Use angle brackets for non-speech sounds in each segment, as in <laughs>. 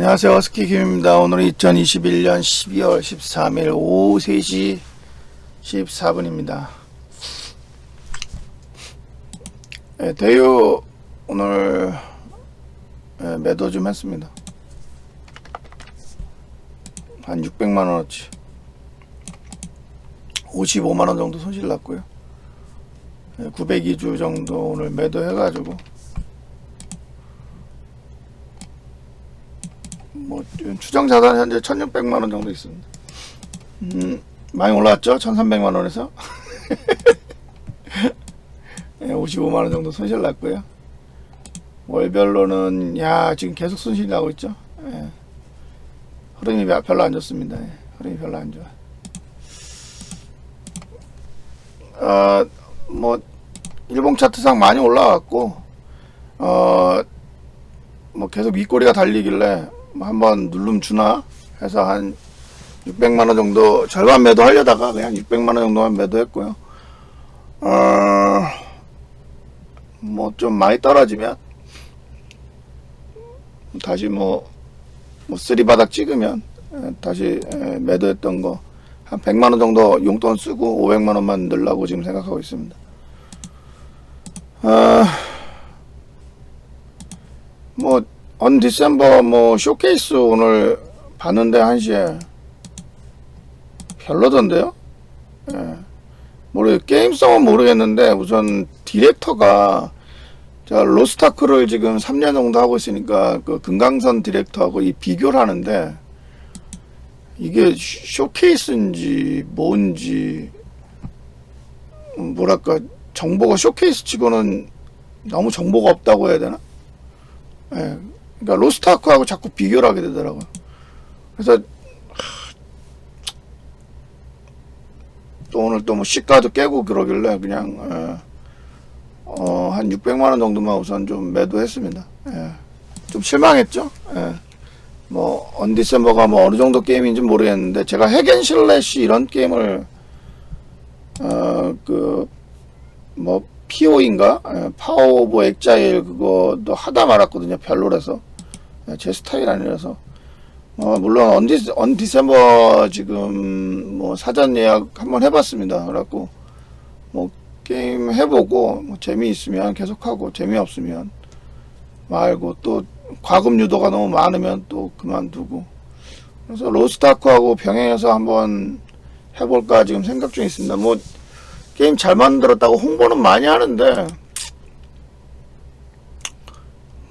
안녕하세요. 스키 김입니다. 오늘은 2021년 12월 13일 오후 3시 14분입니다. 네, 대유 오늘 네, 매도 좀 했습니다. 한 600만 원어치 55만 원 정도 손실 났고요. 902주 정도 오늘 매도해가지고 뭐 추정 자산 현재 1,600만 원 정도 있습니다. 음, 많이 올랐죠? 1,300만 원에서 <laughs> 예, 55만 원 정도 손실 났고요. 월별로는 야 지금 계속 손실이 나고 있죠. 예. 흐름이 별로 안 좋습니다. 예, 흐름이 별로 안 좋아. 어, 뭐 일봉 차트상 많이 올라왔고 어, 뭐 계속 윗꼬리가 달리길래 뭐 한번 누름 주나 해서 한 600만 원 정도 절반 매도 하려다가 그냥 600만 원 정도만 매도했고요. 어, 뭐 좀 많이 떨어지면 다시 뭐, 뭐 쓰리 바닥 찍으면 에, 다시 에, 매도했던 거 한 100만 원 정도 용돈 쓰고 500만 원만 넣으려고 지금 생각하고 있습니다. 아, 뭐, 언 디셈버 뭐 쇼케이스 오늘 봤는데 1시에 별로던데요? 예. 모르 게임성은 모르겠는데 우선 디렉터가 자 로스타크를 지금 3년 정도 하고 있으니까 그 금강선 디렉터하고 이 비교를 하는데 이게 쇼케이스인지 뭔지 음, 뭐랄까 정보가 쇼케이스 치고는 너무 정보가 없다고 해야 되나? 예. 그러니까 로스트아크하고 자꾸 비교를 하게 되더라고요. 그래서 하, 또 오늘 또 뭐 시가도 깨고 그러길래 그냥 예. 어, 한 600만 원 정도만 우선 좀 매도했습니다. 예. 좀 실망했죠. 예. 뭐 언디셈버가 뭐 어느 정도 게임인지 모르겠는데 제가 핵앤실렛이 이런 게임을 어 그뭐 PO인가 파워 오브 엑자일 그거도 하다 말았거든요 별로라서 예, 제 스타일 아니라서. 어 물론 언디 언디셈버 지금 뭐 사전 예약 한번 해봤습니다. 그래갖고 뭐 게임 해보고 뭐 재미있으면 계속하고 재미없으면 말고 또 과금 유도가 너무 많으면 또 그만두고. 그래서 로스타크하고 병행해서 한번 해볼까 지금 생각 중에 있습니다. 뭐 게임 잘 만들었다고 홍보는 많이 하는데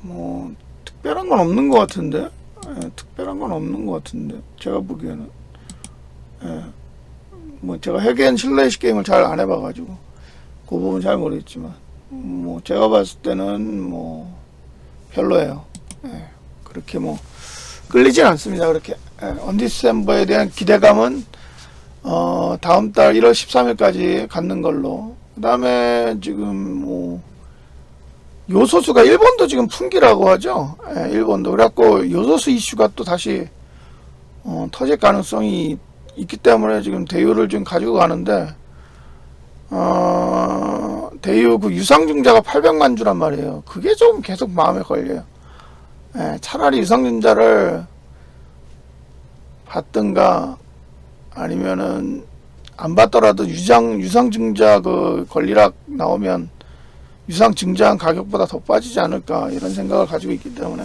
뭐 특별한 건 없는 것 같은데 예, 특별한 건 없는 것 같은데 제가 보기에는 예, 뭐 제가 핵앤 실내식 게임을 잘 안 해봐가지고 그 부분 잘 모르겠지만 뭐 제가 봤을 때는 뭐 별로예요. 예, 그렇게 뭐 끌리진 않습니다. 그렇게 예, 언디셈버에 대한 기대감은 어, 다음 달 1월 13일까지 갖는 걸로. 그 다음에 지금 뭐, 요소수가 일본도 지금 풍기라고 하죠. 예, 일본도. 그래갖고 요소수 이슈가 또 다시, 어, 터질 가능성이 있기 때문에 지금 대유를 지금 가지고 가는데, 어, 대유 그 유상증자가 800만 주란 말이에요. 그게 좀 계속 마음에 걸려요. 예, 차라리 유상증자를 받든가, 아니면은 안 받더라도 유상 유상증자 그 권리락 나오면 유상 증자한 가격보다 더 빠지지 않을까 이런 생각을 가지고 있기 때문에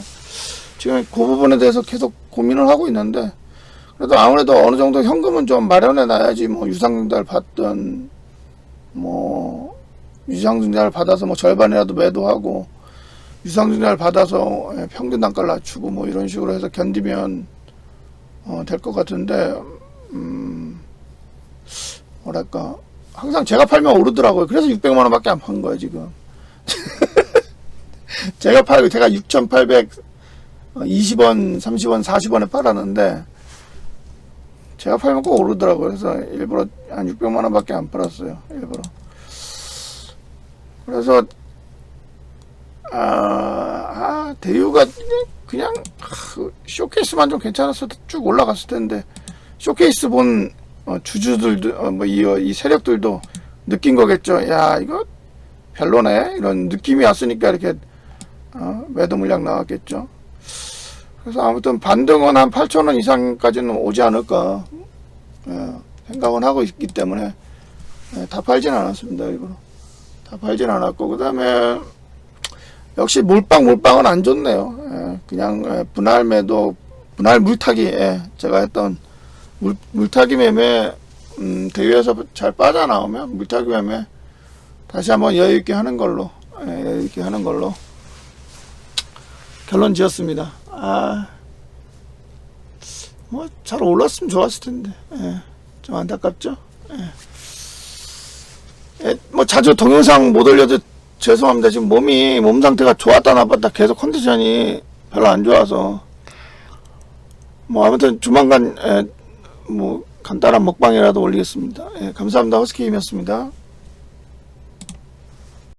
지금 그 부분에 대해서 계속 고민을 하고 있는데 그래도 아무래도 어느 정도 현금은 좀 마련해 놔야지 뭐 유상증자를 받든 뭐 유상증자를 받아서 뭐 절반이라도 매도하고 유상증자를 받아서 예, 평균 단가를 낮추고 뭐 이런 식으로 해서 견디면 어, 될 것 같은데 음, 뭐랄까 항상 제가 팔면 오르더라고요. 그래서 600만 원밖에 안 판 거예요 지금. <laughs> 제가 팔고 제가 6,820원, 30원, 40원에 팔았는데 제가 팔면 꼭 오르더라고요. 그래서 일부러 한 600만 원 밖에 안 팔았어요. 일부러. 그래서 아, 아 대유가 그냥 그 쇼케이스만 좀 괜찮았어도 쭉 올라갔을 텐데 쇼케이스 본 어, 주주들도 어, 뭐 이 이 세력들도 느낀 거겠죠. 야 이거 별로네. 이런 느낌이 왔으니까 이렇게 어, 매도 물량 나왔겠죠. 그래서 아무튼 반등은 한 8,000원 이상까지는 오지 않을까 예, 생각은 하고 있기 때문에 예, 다 팔진 않았습니다 일부러. 다 팔진 않았고 그 다음에 역시 몰빵 몰빵은 안 좋네요. 예, 그냥 예, 분할 매도 분할 물타기 예, 제가 했던 물, 물타기 매매 음, 대회에서 잘 빠져나오면 물타기 매매 다시 한번 여유 있게 하는 걸로 예, 여유 있게 하는 걸로 결론 지었습니다. 아, 뭐 잘 올랐으면 좋았을 텐데, 예, 좀 안타깝죠. 예. 예, 뭐 자주 동영상 못 올려도 죄송합니다. 지금 몸이 몸 상태가 좋았다 나빴다 계속 컨디션이 별로 안 좋아서 뭐 아무튼 조만간 예, 뭐 간단한 먹방이라도 올리겠습니다. 예, 감사합니다. 허스키임이었습니다.